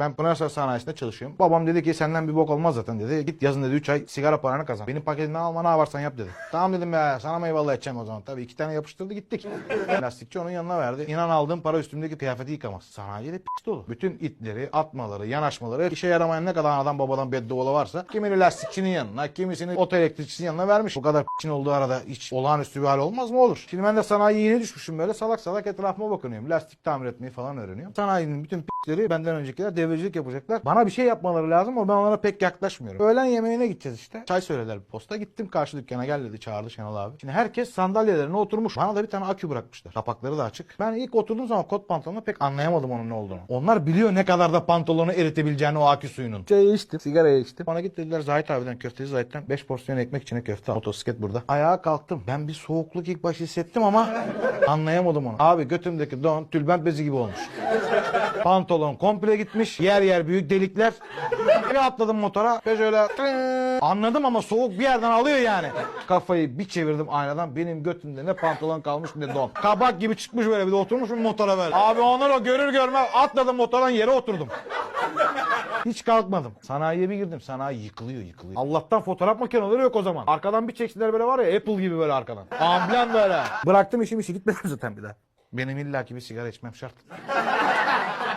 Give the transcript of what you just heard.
Ben Pınarsa sanayisinde çalışıyorum. Babam dedi ki senden bir bok olmaz zaten dedi. Git yazın dedi 3 ay sigara paranı kazan. Benim paketini alma ne yaparsan yap dedi. Tamam dedim ya sana mı eyvallah edeceğim o zaman. Tabii iki tane yapıştırdı gittik. Lastikçi onun yanına verdi. İnan aldığım para üstümdeki kıyafeti yıkamaz. Sanayi de pis dolu. Bütün itleri, atmaları, yanaşmaları işe yaramayan ne kadar adam babadan beddualı varsa kimini lastikçinin yanına, kimisini oto elektrikçisinin yanına vermiş. Bu kadar p***in olduğu arada hiç olağanüstü bir hal olmaz mı? Olur. Şimdi ben de sanayiye yeni düşmüşüm böyle salak salak etrafıma bakınıyorum. Lastik tamir etmeyi falan öğreniyorum. Sanayinin bütün benden öncekiler devrecilik yapacaklar. Bana bir şey yapmaları lazım ama ben onlara pek yaklaşmıyorum. Öğlen yemeğine gideceğiz işte. Çay söylediler bir posta. Gittim karşı dükkana gel dedi çağırdı Şenol abi. Şimdi herkes sandalyelerine oturmuş. Bana da bir tane akü bırakmışlar. Kapakları da açık. Ben ilk oturduğum zaman kot pantolonla pek anlayamadım onun ne olduğunu. Onlar biliyor ne kadar da pantolonu eritebileceğini o akü suyunun. Çayı içtim. Sigarayı içtim. Bana git dediler Zahit abiden köfteci Zahit'ten 5 porsiyon ekmek içine köfte. Motosiklet burada. Ayağa kalktım. Ben bir soğukluk ilk baş hissettim ama anlayamadım onu. Abi götümdeki don tülbent bezi gibi olmuş. Pantolon komple gitmiş. Yer yer büyük delikler. Bir atladım motora. Ve şöyle tring. anladım ama soğuk bir yerden alıyor yani. Kafayı bir çevirdim aynadan. Benim götümde ne pantolon kalmış ne don. Kabak gibi çıkmış böyle bir de oturmuş bir motora böyle. Abi onlar o görür görmez atladım motordan yere oturdum. Hiç kalkmadım. Sanayiye bir girdim. Sanayi yıkılıyor yıkılıyor. Allah'tan fotoğraf makineleri yok o zaman. Arkadan bir çektiler böyle var ya Apple gibi böyle arkadan. Amblem böyle. Bıraktım işim işi gitmedim zaten bir daha. Benim illaki bir sigara içmem şart.